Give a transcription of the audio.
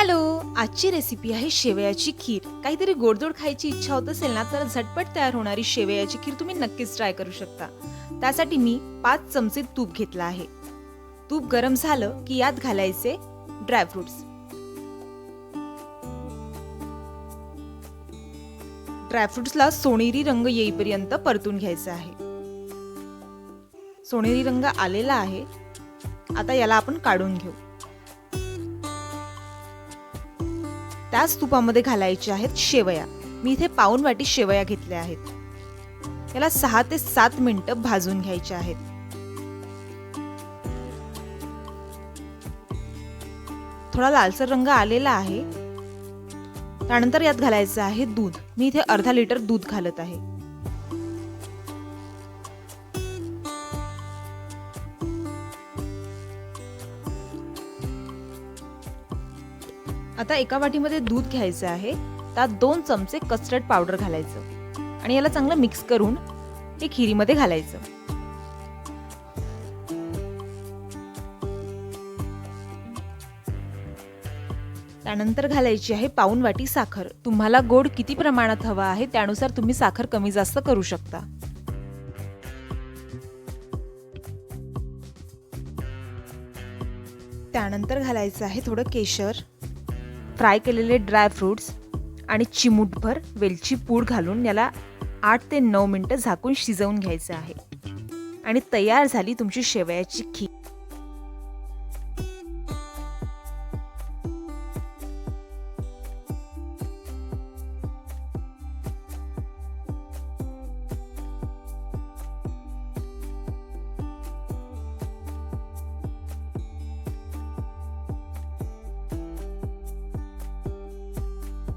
Hello आजची recipe आहे शेवयाची खीर. काहीतरी गोडधोड खायची इच्छा होत असेल ना तर झटपट तयार होणारी शेवयाची खीर तुम्ही नक्कीच ट्राय करू शकता. त्यासाठी मी पाच चमचे तूप घेतलं आहे. तूप गरम झालं की यात घालायचे ड्रायफ्रुट्स ड्रायफ्रुट्सला सोनेरी रंग येईपर्यंत परतून घ्यायचा आहे. सोनेरी रंग आलेला आहे. आता याला आपण काढून घेऊ. त्याच तुपामध्ये घालायचे आहेत शेवया. मी इथे पाऊन वाटी शेवया घेतल्या आहेत. याला सहा ते सात मिनिटं भाजून घ्यायचे आहेत. थोडा लालसर रंग आलेला आहे. त्यानंतर यात घालायचं आहे दूध. मी इथे अर्धा लिटर दूध घालत आहे. आता एका वाटीमध्ये दूध घ्यायचं आहे. त्यात दोन चमचे कस्टर्ड पावडर घालायचं. आणि याला चांगलं मिक्स करून हे खिरीमध्ये घालायचं. त्यानंतर घालायची आहे पाऊन वाटी साखर. तुम्हाला गोड किती प्रमाणात हवा आहे त्यानुसार तुम्ही साखर कमी जास्त करू शकता. त्यानंतर घालायचं आहे थोडं केशर. फ्राय केलेले ड्रायफ्रूट्स आणि चिमूटभर वेलची पूड घालून याला आठ ते नऊ मिनटं झाकून शिजवून घ्यायचं आहे. आणि तयार झाली तुमची शेवयाची खीर.